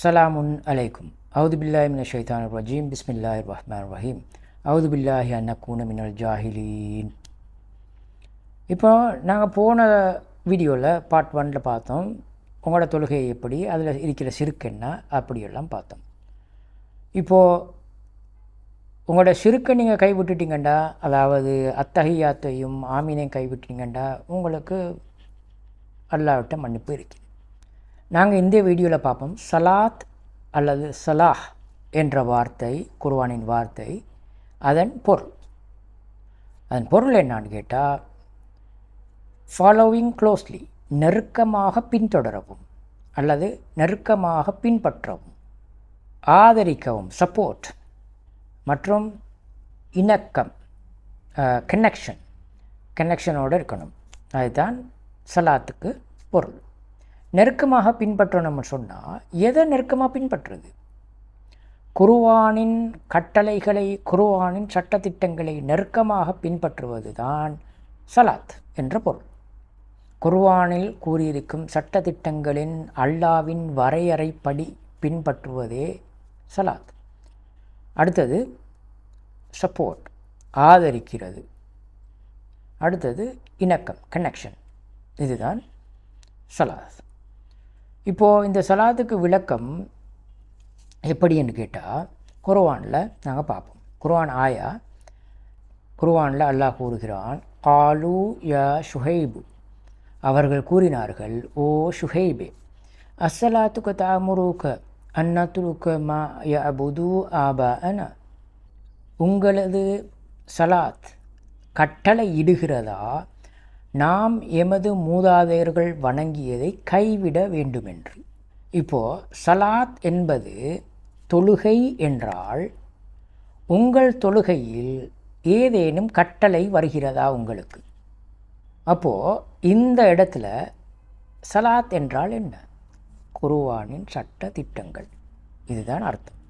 சலாமுன் அலைக்கும் அவுது பில்லாஹி மின ஷைதான் ரஜீம் பிஸ்மில்லாஹி ரஹ்மான் ரஹீம் அவுது பில்லாஹி அன்னக்கூன மினல் ஜாஹிலீன் இப்போ நாங்கள் போன வீடியோவில் பார்ட் ஒனில் பார்த்தோம். உங்களோட தொழுகை எப்படி அதில் இருக்கிற சிறுக்கு என்ன அப்படியெல்லாம் பார்த்தோம். இப்போது உங்களோட சிறுக்கை நீங்கள் கைவிட்டுட்டீங்கண்டா அதாவது அத்தகையாத்தையும் ஆமீனையும் கைவிட்டீங்கண்டா உங்களுக்கு அல்லாவிட்ட மன்னிப்பு இருக்குது நாங்கள் இந்த வீடியோவில் பார்ப்போம் சலாத் அல்லது சலாஹ் என்ற வார்த்தை குர்வானின் வார்த்தை அதன் பொருள். அதன் பொருள் என்னான்னு கேட்டால் ஃபாலோவிங் க்ளோஸ்லி நெருக்கமாக பின்தொடரவும் அல்லது நெருக்கமாக பின்பற்றவும் ஆதரிக்கவும் சப்போர்ட் மற்றும் இணக்கம் கனெக்ஷன் கனெக்ஷனோடு இருக்கணும். அதுதான் சலாத்துக்கு பொருள். நெருக்கமாக பின்பற்றணும்னு சொன்னால் எதை நெருக்கமாக பின்பற்றுறது? குருவானின் கட்டளைகளை குருவானின் சட்டத்திட்டங்களை நெருக்கமாக பின்பற்றுவது தான் சலாத் என்ற பொருள். குர்வானில் கூறியிருக்கும் சட்டத்திட்டங்களின் அல்லாவின் வரையறைப்படி பின்பற்றுவதே சலாத். அடுத்தது சப்போர்ட் ஆதரிக்கிறது. அடுத்தது இணக்கம் கனெக்ஷன் இதுதான் சலாத். இப்போது இந்த சலாத்துக்கு விளக்கம் எப்படின்னு கேட்டால் குர்வானில் நாங்கள் பார்ப்போம். குர்வான் ஆயா குர்வானில் அல்லாஹ் கூறுகிறான் காலு யா ஷுஹைபு. அவர்கள் கூறினார்கள் ஓ ஷுஹைபே அஸ்ஸலாத்துக்கு தாமுருக்க அன்னத்துலுக்க மா யபுது ஆபா அன உங்களது சலாத் கட்டளை இடுகிறதா? நாம் எமது மூதாதையர்கள் வணங்கியதை கைவிட வேண்டுமென்று. இப்போது சலாத் என்பது தொழுகை என்றால் உங்கள் தொழுகையில் ஏதேனும் கட்டளை வருகிறதா உங்களுக்கு? அப்போது இந்த இடத்துல சலாத் என்றால் என்ன? குருவானின் சட்ட திட்டங்கள் இதுதான் அர்த்தம்.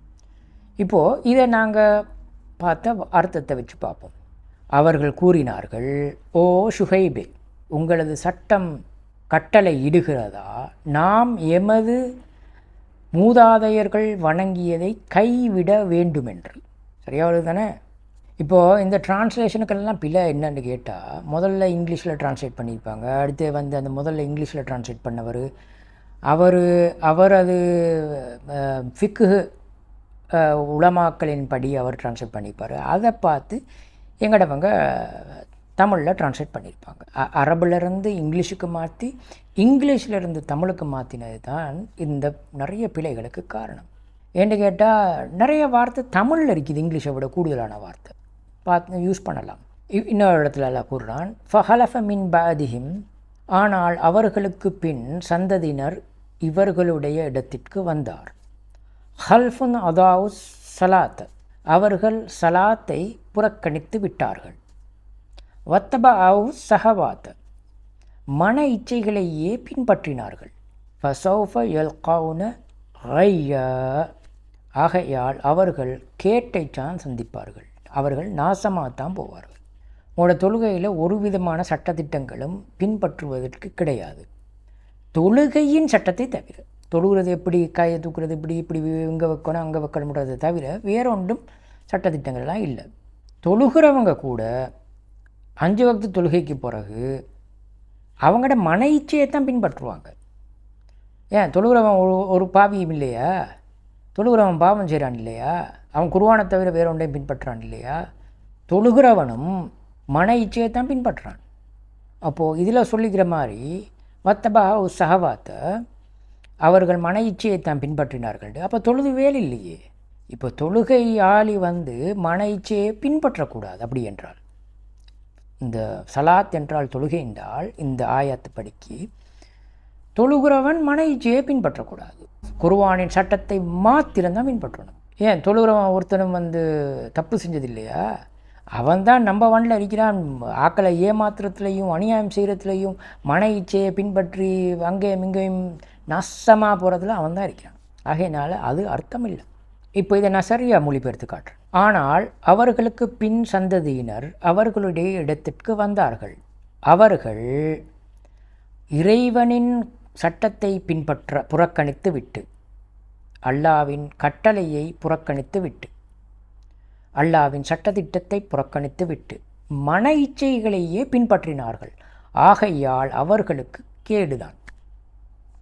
இப்போது இதை நாங்கள் பார்த்த அர்த்தத்தை வச்சு பார்ப்போம். அவர்கள் கூறினார்கள் ஓ ஷுஹைபே உங்களது சட்டம் கட்டளை இடுகிறதா? நாம் எமது மூதாதையர்கள் வணங்கியதை கைவிட வேண்டுமென்று. சரியா வருது தானே? இப்போது இந்த டிரான்ஸ்லேஷனுக்கெல்லாம் பிழை என்னன்னு கேட்டால் முதல்ல இங்கிலீஷில் டிரான்ஸ்லேட் பண்ணியிருப்பாங்க. அடுத்து வந்து அந்த முதல்ல இங்கிலீஷில் டிரான்ஸ்லேட் பண்ணவர் அவர் அவர் அது ஃபிக்கு உளமாக்களின் படி அவர் டிரான்ஸ்லேட் பண்ணியிருப்பார். அதை பார்த்து எங்கடவங்க தமிழில் ட்ரான்ஸ்லேட் பண்ணியிருப்பாங்க அரபுலேருந்து இங்கிலீஷுக்கு மாற்றி இங்கிலீஷிலிருந்து தமிழுக்கு மாற்றினது தான் இந்த நிறைய பிழைகளுக்கு காரணம். ஏன்னு கேட்டால் நிறைய வார்த்தை தமிழில் இருக்குது இங்கிலீஷை விட கூடுதலான வார்த்தை. பார்த்து யூஸ் பண்ணலாம். இன்னொரு இடத்துல கூறுறான் ஃபஹலஃப மின் பாதிஹிம் ஆனால் அவர்களுக்கு பின் சந்ததியினர் இவர்களுடைய இடத்திற்கு வந்தார் ஹல்ஃபுன் அதாவு சலாத் அவர்கள் சலாத்தை புறக்கணித்து விட்டார்கள். வத்தப அவு சஹவாத். மன இச்சைகளையே பின்பற்றினார்கள். ஃபசௌஃப எல்கவுன ஐயா ஆகையால் அவர்கள் கேட்டைத்தான் சந்திப்பார்கள். அவர்கள் நாசமாகத்தான் போவார்கள். உங்களோட தொழுகையில் ஒரு விதமான சட்டத்திட்டங்களும் பின்பற்றுவதற்கு கிடையாது. தொழுகையின் சட்டத்தை தவிர தொழுகிறது எப்படி கையை தூக்குறது இப்படி இப்படி இங்கே வைக்கணும் அங்கே வைக்கணுன்றதை தவிர வேற ஒன்றும் சட்டத்திட்டங்கள்லாம் இல்லை. தொழுகிறவங்க கூட அஞ்சு வகுத்து தொழுகைக்கு பிறகு அவங்களோட மன இச்சையை தான் பின்பற்றுவாங்க. ஏன்? தொழுகிறவன் ஒரு ஒரு பாவியும் இல்லையா? தொழுகிறவன் பாவம் செய்கிறான் இல்லையா? அவன் குருவானை தவிர வேற ஒன்றையும் பின்பற்றுறான் இல்லையா? தொழுகிறவனும் மன இச்சையை தான் பின்பற்றுறான். அப்போது இதில் சொல்லிக்கிற மாதிரி மத்தபா ஒரு சகவாத்தை அவர்கள் மன இச்சையை தான் பின்பற்றினார்கள். அப்போ தொழுது வேலை இல்லையே. இப்போ தொழுகை ஆளி வந்து மன இச்சையை பின்பற்றக்கூடாது அப்படி என்றால். இந்த சலாத் என்றால் தொழுகை என்றால் இந்த ஆயத்து படிக்கு தொழுகிறவன் மன இச்சையை பின்பற்றக்கூடாது. குருவானின் சட்டத்தை மாத்திரம்தான் பின்பற்றணும். ஏன்? தொழுகிறவன் ஒருத்தனும் வந்து தப்பு செஞ்சது இல்லையா அவன் தான் நம்ம வண்டில் இருக்கிறான். ஆக்களை ஏமாத்துறதுலையும் அநியாயம் செய்கிறதுலையும் மன இச்சையை பின்பற்றி அங்கேயும் இங்கேயும் நஷ்டமாக போகிறதுல அவன் தான் இருக்கிறான். ஆகையினால் அது அர்த்தம் இல்லை இப்போ இதை நான் சரியாக மொழிபெயர்த்து காட்டுறேன். ஆனால் அவர்களுக்கு பின் சந்ததியினர் அவர்களுடைய இடத்திற்கு வந்தார்கள். அவர்கள் இறைவனின் சட்டத்தை பின்பற்ற புறக்கணித்து விட்டு அல்லாவின் கட்டளையை புறக்கணித்து விட்டு அல்லாவின் சட்டத்திட்டத்தை புறக்கணித்து விட்டு மன இச்சைகளையே பின்பற்றினார்கள். ஆகையால் அவர்களுக்கு கேடுதான்.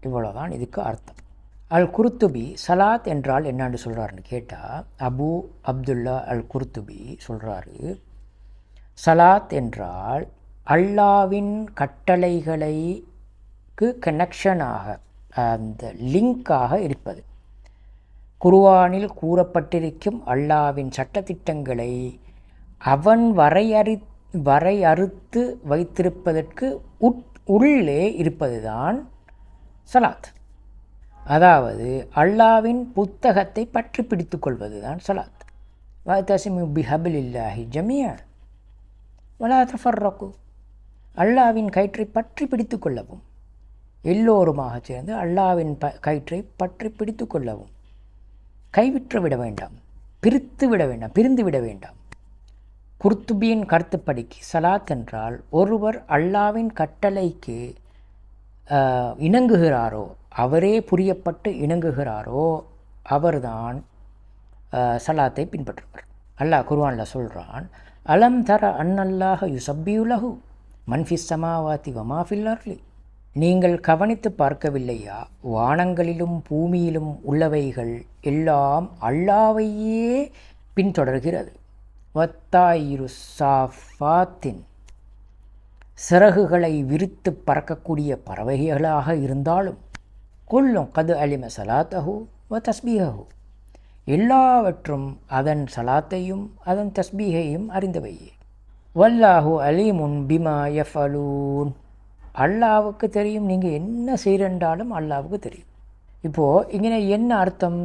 இவ்வளோதான் இதுக்கு அர்த்தம். அல் குருத்துபி சலாத் என்றால் என்னான்னு சொல்கிறாருன்னு கேட்டால் அபு அப்துல்லா அல் குருத்துபி சொல்கிறாரு சலாத் என்றால் அல்லாவின் கட்டளைகளைக்கு கனெக்ஷனாக அந்த லிங்காக இருப்பது. குருவானில் கூறப்பட்டிருக்கும் அல்லாவின் சட்டத்திட்டங்களை அவன் வரையறி வரையறுத்து வைத்திருப்பதற்கு உட் உள்ளே இருப்பதுதான் சலாத். அதாவது அல்லாவின் புத்தகத்தை பற்றி பிடித்து கொள்வதுதான் சலாத். வாத்தசிமு பிஹபில் இல்லாஹி ஜமியா வலா தஃபர்ரகு. அல்லாவின் கயிற்றை பற்றி பிடித்து கொள்ளவும் எல்லோருமாக சேர்ந்து அல்லாவின் ப கயிற்றை பற்றி பிடித்து கொள்ளவும் கைவிற்று விட வேண்டாம். பிரித்து விட வேண்டாம். பிரிந்து விட வேண்டாம். குர்துபியின் கருத்துப்படிக்கு சலாத் என்றால் ஒருவர் அல்லாவின் கட்டளைக்கு இணங்குகிறாரோ அவரே புரியப்பட்டு இணங்குகிறாரோ அவர்தான் சலாத்தை பின்பற்றுவார் அல்லாஹ் குர்வானில் சொல்கிறான் அலம் தர அன்னல்லாக யுசப்பியுலகு மன்ஃபிஸ் சமாவாத்தி வமாஃபில்லர்லி நீங்கள் கவனித்து பார்க்கவில்லையா? வானங்களிலும் பூமியிலும் உள்ளவைகள் எல்லாம் அல்லாவையே பின்தொடர்கிறது. வத்தாயிரு சாஃபாத்தின் சிறகுகளை விரித்து பறக்கக்கூடிய பறவைகளாக இருந்தாலும் கொல்லும் கது அலிம சலாத்தஹு வ தஸ்பீஹு எல்லாவற்றும் அதன் சலாத்தையும் அதன் தஸ்பீகையும் அறிந்தவையே வல்லாஹு அலீமுன் பிமா யஃபலூன் அல்லாவுக்கு தெரியும் நீங்கள் என்ன செய்கிறென்றாலும் அல்லாவுக்கு தெரியும் இப்போது இங்கே என்ன அர்த்தம்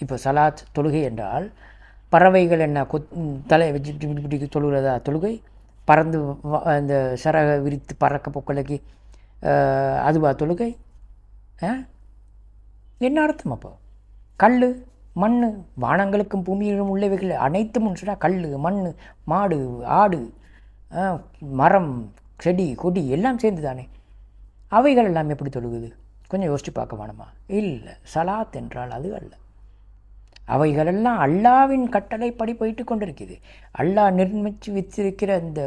இப்போ சலாத் தொழுகை என்றால் பறவைகள் என்ன கொத் தலை வச்சு தொழுகிறதா தொழுகை பறந்து வ- அந்த சரக விரித்து பறக்க பொக்கலைக்கு அதுவா தொழுகை? ஆ? என்ன அர்த்தம் அப்போ? கல் மண் வானங்களுக்கும் பூமியிலும் உள்ளவைகள் அனைத்தும் சொன்னால் கல் மண் மாடு ஆடு மரம் செடி கொடி எல்லாம் சேர்ந்து தானே. அவைகள் எல்லாம் எப்படி தொழுகுது? கொஞ்சம் யோசித்து பார்க்க வேணுமா? இல்லை சலாத் என்றால் அது அல்ல. அவைகளெல்லாம் அல்லாவின் கட்டளைப்படி போயிட்டு கொண்டிருக்குது. அல்லாஹ் நிர்மிச்சு வச்சிருக்கிற இந்த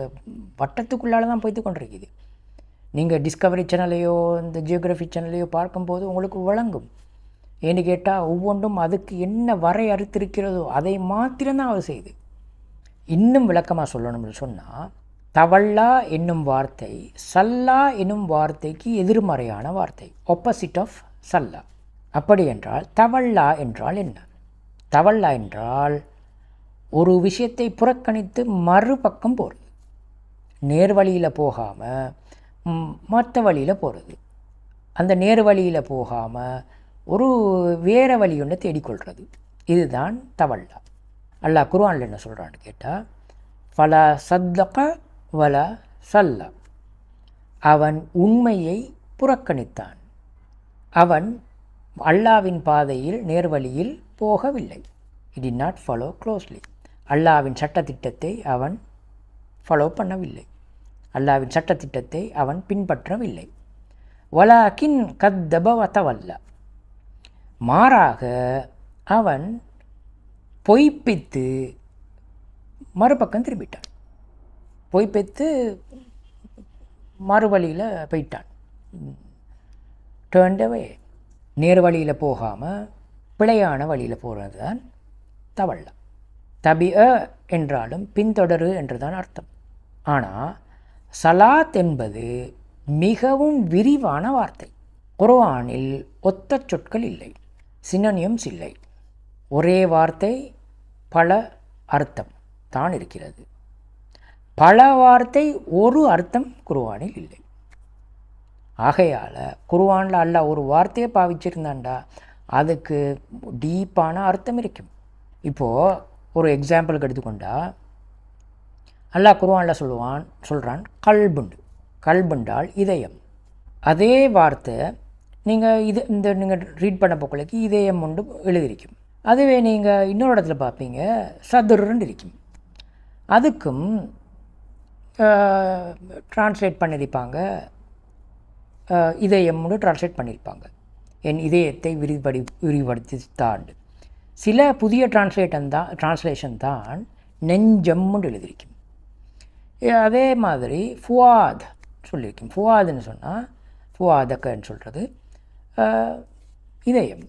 வட்டத்துக்குள்ளால தான் போயிட்டு கொண்டிருக்குது. நீங்கள் டிஸ்கவரி சேனலையோ இந்த ஜியோகிராஃபி சேனலையோ பார்க்கும்போது உங்களுக்கு வழங்கும் ஏன்னு கேட்டால் ஒவ்வொன்றும் அதுக்கு என்ன வரை அறுத்திருக்கிறதோ அதை மாத்திரம்தான் அவர் செய்யுது இன்னும் விளக்கமாக சொல்லணும்னு சொன்னால் தவல்லா என்னும் வார்த்தை சல்லா என்னும் வார்த்தைக்கு எதிர்மறையான வார்த்தை ஆப்போசிட் ஆஃப் சல்லா. அப்படி என்றால் தவல்லா என்றால் என்ன? தவல்லா என்றால் ஒரு விஷயத்தை புறக்கணித்து மறுபக்கம் போகிறது நேர் வழியில் போகாமல் மற்ற வழியில் போகிறது அந்த நேர் வழியில் போகாமல் ஒரு வேறு வழி ஒன்று தேடிக்கொள்கிறது இதுதான் தவல்லா அல்லாஹ் குருவானில் என்ன சொல்கிறான்னு கேட்டால் பல சத்தக வல சல்ல. அவன் உண்மையை புறக்கணித்தான். அவன் அல்லாவின் பாதையில் நேர்வழியில் போகவில்லை. It it not follow closely அல்லாவின் சட்டத்திட்டத்தை அவன் ஃபாலோ பண்ணவில்லை. அல்லாவின் சட்டத்திட்டத்தை அவன் பின்பற்றவில்லை. வலாக்கின் கத்தபவத்தவல்ல மாறாக அவன் பொய்ப்பித்து மறுபக்கம் திரும்பிட்டான். பொய்ப்பித்து மறுவழியில் போயிட்டான். டேர்ண்டவே நேர் வழியில் போகாமல் பிழையான வழியில் போகிறது தான் தபி அ என்றாலும் பின்தொடரு என்று தான் அர்த்தம். ஆனால் சலாத் என்பது மிகவும் விரிவான வார்த்தை. குர்ஆனில் ஒத்த சொற்கள் இல்லை சினனியம்ஸ் இல்லை. ஒரே வார்த்தை பல அர்த்தம் தான் இருக்கிறது. பல வார்த்தை ஒரு அர்த்தம் குருவானில் இல்லை. ஆகையால் குர்ஆனில் அல்லாஹ் ஒரு வார்த்தையை பாவிச்சிருந்தாண்டா அதுக்கு டீப்பான அர்த்தம் இருக்கும். இப்போது ஒரு எக்ஸாம்பிளுக்கு எடுத்துக்கொண்டா அல்லாஹ் குருவானில் சொல்லுவான் சொல்கிறான் கல்புண்டு. கல்புண்டால் இதயம். அதே வார்த்தை நீங்கள் இது இந்த நீங்கள் ரீட் பண்ண போக்களுக்கு இதயம் ஒன்று எழுதியிருக்கும். அதுவே நீங்கள் இன்னொரு இடத்துல பார்ப்பீங்க சதுருன்னு இருக்கும். அதுக்கும் ட்ரான்ஸ்லேட் பண்ணியிருப்பாங்க இதயம்னு ட்ரான்ஸ்லேட் பண்ணியிருப்பாங்க. என் இதயத்தை விரிபடி விரிவுபடுத்தி சில புதிய டிரான்ஸ்லேட்டன் தான் டிரான்ஸ்லேஷன் தான் நெஞ்சம்னு எழுதியிருக்கும். அதே மாதிரி ஃபுவாத் சொல்லியிருக்கும். ஃபுவாதுன்னு சொன்னால் ஃபுவாதக்கன்னு சொல்கிறது இதயம்.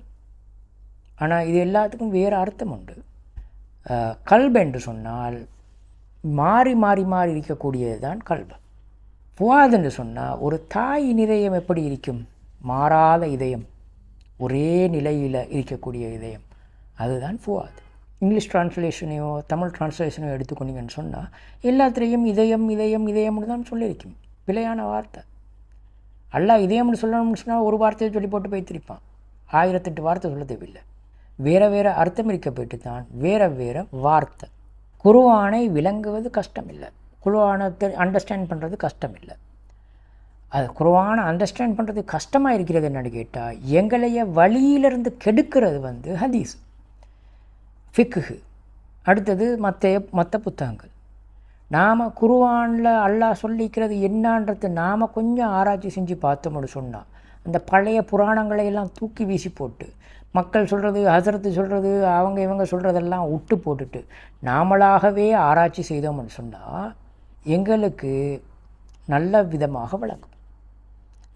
ஆனால் இது எல்லாத்துக்கும் வேறு அர்த்தம் உண்டு. அஹ், கல்பு என்று சொன்னால் மாறி மாறி மாறி இருக்கக்கூடியது தான் கல்பு. ஃபுவாத் சொன்னால் ஒரு தாய் இதயம் எப்படி இருக்கும்? மாறாத இதயம். ஒரே நிலையில் இருக்கக்கூடிய இதயம். அதுதான் ஃபுவாத். இங்கிலீஷ் டிரான்ஸ்லேஷனையோ தமிழ் டிரான்ஸ்லேஷனையோ எடுத்துக்கொண்டீங்கன்னு சொன்னால் எல்லாத்துலேயும் இதயம் இதயம் இதயம்னு தான் சொல்லியிருக்கும். பிழையான வார்த்தை. அல்லா இதயம்னு சொல்லணும்னு சொன்னால் ஒரு வார்த்தையை சொல்லி போட்டு போய்த்திருப்பான் ஆயிரத்தெட்டு வார்த்தை சொல்ல தேவையில்லை. வேறு வேறு அர்த்தம் இருக்க போயிட்டு தான் வேறு வேறு வார்த்தை. குருவானை விளங்குவது கஷ்டம் இல்லை குருவானத்தை அண்டர்ஸ்டாண்ட் பண்ணுறது கஷ்டம் இல்லை அது குருவானை அண்டர்ஸ்டாண்ட் பண்ணுறது கஷ்டமாக இருக்கிறது என்னன்னு கேட்டால் எங்களைய வழியிலிருந்து கெடுக்கிறது வந்து ஹதீஸ். ஃபிக்குஹு. அடுத்தது மற்ற மற்ற புத்தகங்கள். நாம் குருவானில் அல்லாஹ் சொல்லிக்கிறது என்னான்றது நாம் கொஞ்சம் ஆராய்ச்சி செஞ்சு பார்த்தோம்னு சொன்னால் அந்த பழைய புராணங்களை எல்லாம் தூக்கி வீசி போட்டு மக்கள் சொல்கிறது ஹசரத்து சொல்கிறது அவங்க இவங்க சொல்கிறதெல்லாம் விட்டு போட்டுட்டு நாமளாகவே ஆராய்ச்சி செய்தோம்னு சொன்னால் எங்களுக்கு நல்ல விதமாக விளக்கும்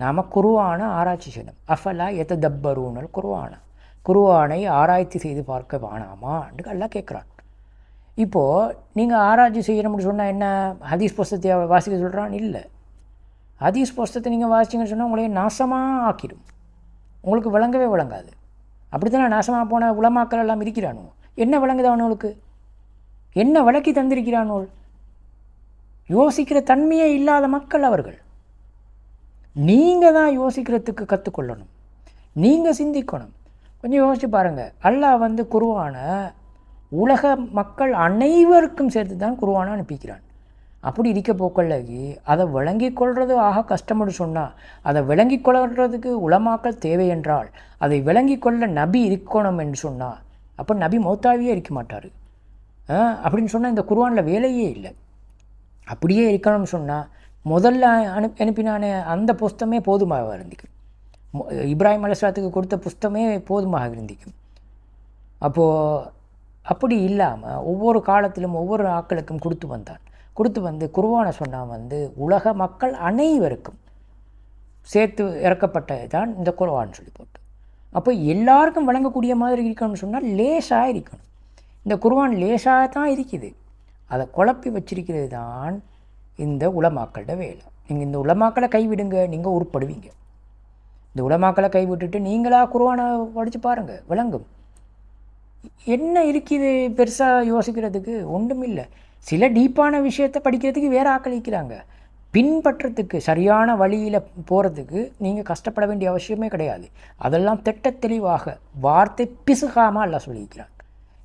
நாம் குருவான ஆராய்ச்சி செய்யணும். அஃபலா எத்த தப்பரூனல் குருவான குருவானை ஆராய்ச்சி செய்து பார்க்க வேணாமா என்று எல்லாம் கேட்குறான். இப்போது நீங்கள் ஆராய்ச்சி செய்யணும்னு சொன்னால் என்ன? ஹதீஸ் புஸ்தத்தை வாசிக்க சொல்கிறான் இல்லை. ஹதீஸ் புஸ்தத்தை நீங்கள் வாசிச்சிங்கன்னு சொன்னால் உங்களையே நாசமாக ஆக்கிடும் உங்களுக்கு விளங்கவே விளங்காது. அப்படி தானே நாசமாக போன உலமாக்கள் எல்லாம் இருக்கிறானோ? என்ன விளங்குது அவனுக்கு என்ன விளக்கி தந்திருக்கிறானோள் யோசிக்கிற தன்மையே இல்லாத மக்கள் அவர்கள். நீங்கள் தான் யோசிக்கிறதுக்கு கற்றுக்கொள்ளணும் நீங்கள் சிந்திக்கணும். கொஞ்சம் யோசிச்சு பாருங்கள் அல்லாஹ் வந்து குருவான உலக மக்கள் அனைவருக்கும் சேர்த்து தான் குருவான அனுப்பிக்கிறான். அப்படி இருக்க போக்கல்லகி அதை விளங்கி கொள்வது ஆக கஷ்டம்னு சொன்னால் அதை விளங்கி கொள்றதுக்கு உலமாக்கள் தேவை என்றால் அதை விளங்கி கொள்ள நபி இருக்கணும் என்று சொன்னால் அப்போ நபி மௌத்தாவியே இருக்க மாட்டார். அப்படின்னு சொன்னால் இந்த குருவானில் வேலையே இல்லை. அப்படியே இருக்கணும்னு சொன்னால் முதல்ல அனுப்பி அனுப்பினான அந்த புஸ்தமே போதுமாக இருந்திக்கும். இப்ராஹிம் அலிஸ்லாத்துக்கு கொடுத்த புஸ்தமே போதுமாக இருந்திக்கும். அப்போது அப்படி இல்லாமல் ஒவ்வொரு காலத்திலும் ஒவ்வொரு ஆக்களுக்கும் கொடுத்து வந்தான். கொடுத்து வந்து குருவான சொன்னால் வந்து உலக மக்கள் அனைவருக்கும் சேர்த்து இறக்கப்பட்டது தான் இந்த குர்ஆன் சொல்லி போட்டு. அப்போ எல்லாருக்கும் வழங்கக்கூடிய மாதிரி இருக்கணும்னு சொன்னால் லேசாக இருக்கணும். இந்த குருவான் லேசாக தான் இருக்குது. அதை குழப்பி வச்சிருக்கிறது தான் இந்த உலமாக்கள்கிட்ட வேலை. நீங்கள் இந்த உலமாக்களை கைவிடுங்க நீங்கள் உருப்படுவீங்க. இந்த உலமாக்களை கைவிட்டுட்டு நீங்களாக குருவானை படித்து பாருங்கள் விளங்கும். என்ன இருக்குது பெருசாக யோசிக்கிறதுக்கு? ஒன்றும் இல்லை சில டீப்பான விஷயத்தை படிக்கிறதுக்கு வேறு ஆக்களிக்கிறாங்க பின்பற்றத்துக்கு சரியான வழியில் போகிறதுக்கு நீங்கள் கஷ்டப்பட வேண்டிய அவசியமே கிடையாது. அதெல்லாம் திட்ட தெளிவாக வார்த்தை பிசுகாமல் அல்ல சொல்லியிருக்கிறான்.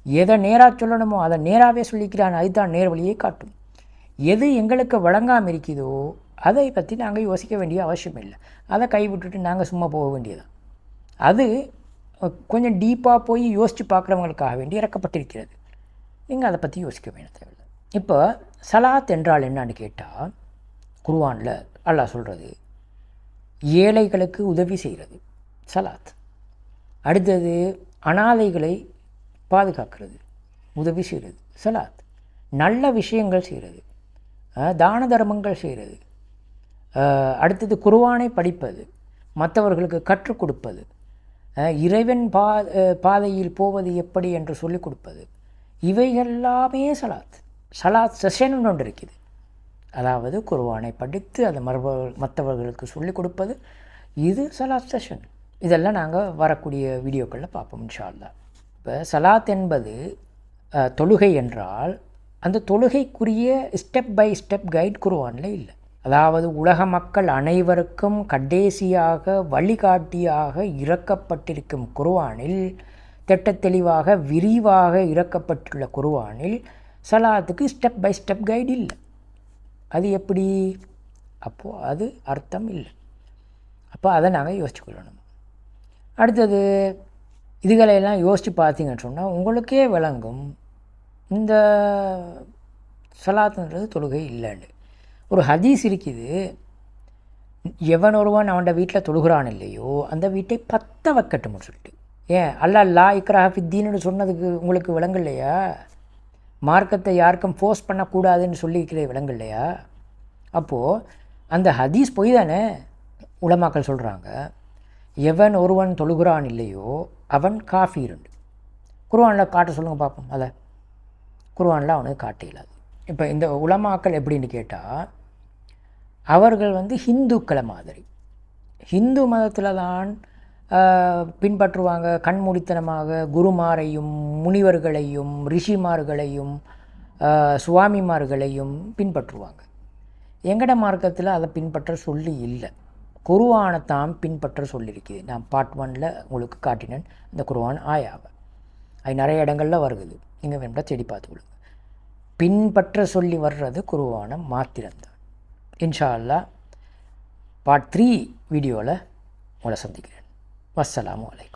எதை நேராக சொல்லணுமோ அதை நேராகவே சொல்லிக்கிறான் அதுதான் நேர் வழியை காட்டும். எது எங்களுக்கு வழங்காமல் இருக்குதோ அதை பற்றி நாங்கள் யோசிக்க வேண்டிய அவசியம் இல்லை. அதை கைவிட்டுட்டு நாங்கள் சும்மா போக வேண்டியதான் அது கொஞ்சம் டீப்பாக போய் யோசித்து பார்க்குறவங்களுக்காக வேண்டி இறக்கப்பட்டிருக்கிறது. நீங்கள் அதை பற்றி யோசிக்க வேண்டிய தேவையில்லை. இப்போ சலாத் என்றால் என்னன்னு கேட்டால் குருவானில் அல்லாஹ் சொல்கிறது ஏழைகளுக்கு உதவி செய்கிறது சலாத். அடுத்தது அனாதைகளை பாதுகாக்கிறது உதவி செய்கிறது சலாத். நல்ல விஷயங்கள் செய்கிறது தான தர்மங்கள் செய்கிறது. அடுத்தது குருவானை படிப்பது மற்றவர்களுக்கு கற்றுக் கொடுப்பது இறைவன் பா பாதையில் போவது எப்படி என்று சொல்லிக் கொடுப்பது. இவைகள் எல்லாமே சலாத் சலாத் செஷன் ஒன்று இருக்குது. அதாவது குருவானை படித்து அதை மறுப மற்றவர்களுக்கு சொல்லிக் கொடுப்பது. இது சலாத் செஷன் இதெல்லாம் நாங்கள் வரக்கூடிய வீடியோக்களில் பார்ப்போம் இன்ஷால்லா இப்போ சலாத் என்பது தொழுகை என்றால் அந்த தொழுகைக்குரிய ஸ்டெப் பை ஸ்டெப் கைட் குருவானில் இல்லை. அதாவது உலக மக்கள் அனைவருக்கும் கடைசியாக வழிகாட்டியாக இறக்கப்பட்டிருக்கும் குருவானில் திட்டத்தெளிவாக விரிவாக இறக்கப்பட்டுள்ள குருவானில் சலாத்துக்கு ஸ்டெப் பை ஸ்டெப் கைடு இல்லை. அது எப்படி? அப்போது அது அர்த்தம் இல்லை. அப்போ அதை நாங்கள் யோசிச்சுக்கொள்ளணும் அடுத்தது இதுகளையெல்லாம் யோசித்து பார்த்தீங்கன்னு சொன்னால் உங்களுக்கே விளங்கும் இந்த சலாத்துன்றது தொழுகை இல்லைன்னு ஒரு ஹதீஸ் இருக்குது. எவன் ஒருவன் அவன் வீட்டில் தொழுகிறான் இல்லையோ அந்த வீட்டை பத்த வைக்கட்டும்னு சொல்லிட்டு. ஏன்? அல்லா லா இக்ரா ஃபித்தீன்னு சொன்னதுக்கு உங்களுக்கு விளங்கலையா? மார்க்கத்தை யாருக்கும் ஃபோர்ஸ் பண்ணக்கூடாதுன்னு சொல்லியிருக்கிற விளங்கலையா? அப்போது அந்த ஹதீஸ் பொய் தானே? உலமாக்கள் சொல்கிறாங்க எவன் ஒருவன் தொழுகிறான் இல்லையோ அவன் காஃபி இருண்டு குருவானில் காட்ட சொல்லுங்கள் பார்ப்போம் அதை. குர்வானில் அவனுக்கு காட்டியலாது இப்போ இந்த உலமாக்கள் எப்படின்னு கேட்டால் அவர்கள் வந்து ஹிந்துக்களை மாதிரி. ஹிந்து மதத்தில் தான் பின்பற்றுவாங்க. கண்மூடித்தனமாக குருமாரையும் முனிவர்களையும் ரிஷிமார்களையும் சுவாமிமார்களையும் பின்பற்றுவாங்க. எங்கட மார்க்கத்தில் அதை பின்பற்ற சொல்லி இல்லை. குருவானைத்தான் பின்பற்ற சொல்லியிருக்குது நான் பார்ட் ஒனில் உங்களுக்கு காட்டினேன் இந்த குருவான் ஆயாவை. அது நிறைய இடங்களில் வருகுது. நீங்கள் வேண்டாம் தேடி பார்த்துக்கொள்ளுங்க பின்பற்ற சொல்லி வர்றது குருவான மாத்திரம்தான் இன்ஷா அல்லாஹ் பார்ட் த்ரீ வீடியோவில் உங்களை சந்திக்கிறேன். வசலாம் வலை